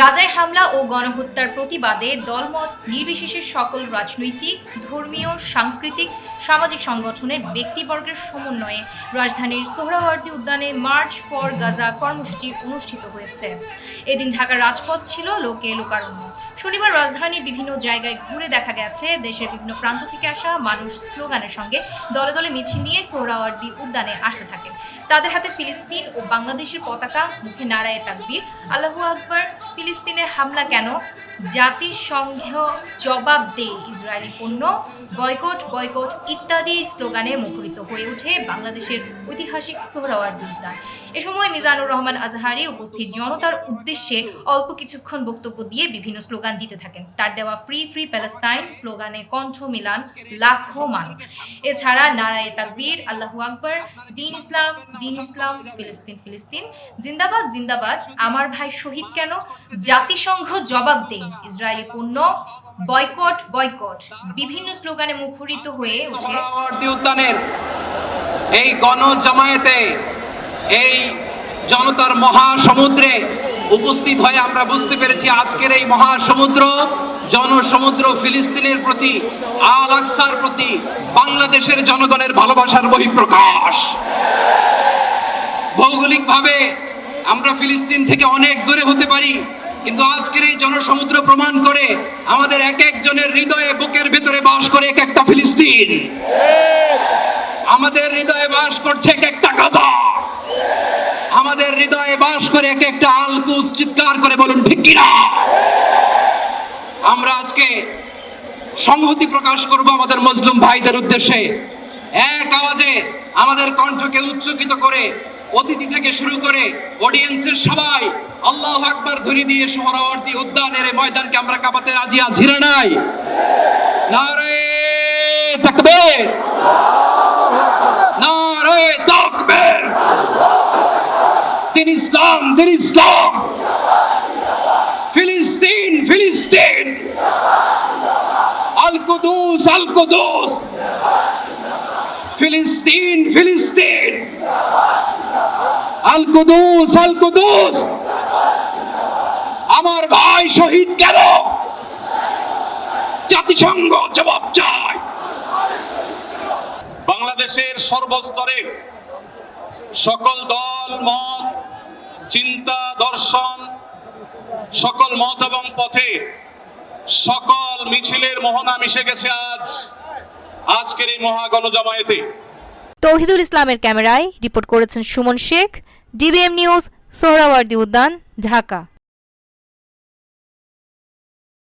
গাজায় হামলা ও গণহত্যার প্রতিবাদে দলমত নির্বিশেষে সকল রাজনৈতিক, ধর্মীয়, সাংস্কৃতিক, সামাজিক সংগঠনের ব্যক্তিবর্গের সমন্বয়ে রাজধানীর সোহরাওয়ার্দী উদ্যানে মার্চ ফর গাজা কর্মসূচি অনুষ্ঠিত হয়েছে। এদিন ঢাকার রাজপথ ছিল লোকে লোকারণ্য। শনিবার রাজধানীর বিভিন্ন জায়গায় ঘুরে দেখা গেছে, দেশের বিভিন্ন প্রান্ত থেকে আসা মানুষ স্লোগানের সঙ্গে দলে দলে মিছিল নিয়ে সোহরাওয়ার্দী উদ্যানে আসতে থাকেন। তাদের হাতে ফিলিস্তিন ও বাংলাদেশের পতাকা, মুখে নারায় তাকবির, আল্লাহু আকবার ফিলিস্তিনে হামলা কেন? জাতিসংঘ জবাব দে ইসরায়েলি পণ্য বয়কট বয়কট ইত্যাদি স্লোগানে মুখরিত হয়ে ওঠে বাংলাদেশের ঐতিহাসিক সোহরাওয়ার্দী উদ্যান এ সময় মিজানুর রহমান আজহারি উপস্থিত জনতার উদ্দেশ্যে অল্প কিছুক্ষণ বক্তব্য দিয়ে বিভিন্ন স্লোগান দিতে থাকেন। তার দেওয়া ফ্রি ফ্রি প্যালেস্তাইন স্লোগানে কণ্ঠ মিলান লাখো মানুষ। এছাড়া নারায়ে তাকবীর, আল্লাহু আকবর দিন ইসলাম দিন ইসলাম ফিলিস্তিন ফিলিস্তিন জিন্দাবাদ জিন্দাবাদ আমার ভাই শহীদ কেন জাতিসংঘ জবাব দেন ইসরায়েলি পণ্য বয়কট বয়কট। বিভিন্ন স্লোগানে মুখরিত হয়ে ওঠে উদ্যানের এই গণ জামায়াতে এই জনতার মহাসমুদ্রে উপস্থিত হয়ে আমরা বুঝতে পেরেছি আজকের এই মহাসমুদ্র, জনসমুদ্র ফিলিস্তিনের প্রতি, আল আকসার প্রতি, বাংলাদেশের জনগণের ভালোবাসার বহিঃপ্রকাশ। ভৌগোলিকভাবে আমরা ফিলিস্তিন থেকে অনেক দূরে হতে পারি। কিন্তু আজকের এই জনসমুদ্র প্রমাণ করে আমাদের এক একজনের হৃদয়ে বুকের ভিতরে বাস করে এক একটা ফিলিস্তিন। আমাদের হৃদয়ে বাস করছে এক একটা গাজা। আমাদের হৃদয়ে বাস করে এক একটা আলকুস চিৎকার করে বলুন, ঠিক কিনা? আমরা আজকে সংহতি প্রকাশ করব আমাদের মজলুম ভাইদের উদ্দেশ্যে। এক আওয়াজে আমাদের কণ্ঠকে উচ্চকিত করে অতিথি থেকে শুরু করে অডিয়েন্সের সবাই আল্লাহ আকবার ধ্বনি দিয়ে সোহরাওয়ার্দী উদ্যানের ময়দানকে আমরা কাঁপাতে রাজি আছি না নাই? নারে তাকবীর। নারে তাকবীর। দিন ইসলাম দিন ইসলাম। ফিলিস্তিন ফিলিস্তিন। আল কুদুস আল ফিলিস্তিন ফিলিস্তিন। আল কুদুস আল কুদুস। আমার ভাই শহীদ কেন? জাতিসংঘ জবাব চায়। বাংলাদেশের সর্বস্তরে সকল দল, মত, চিন্তা, দর্শন, সকল মত এবং পথে সকল মিছিলের মোহনা মিশে গেছে আজ। আজকের এই মহাগণ জামায়াতে তৌহিদুল ইসলামের ক্যামেরায় রিপোর্ট করেছেন সুমন শেখ ডিবিএম নিউজ সোহরাওয়ার্দী উদ্যান ঢাকা।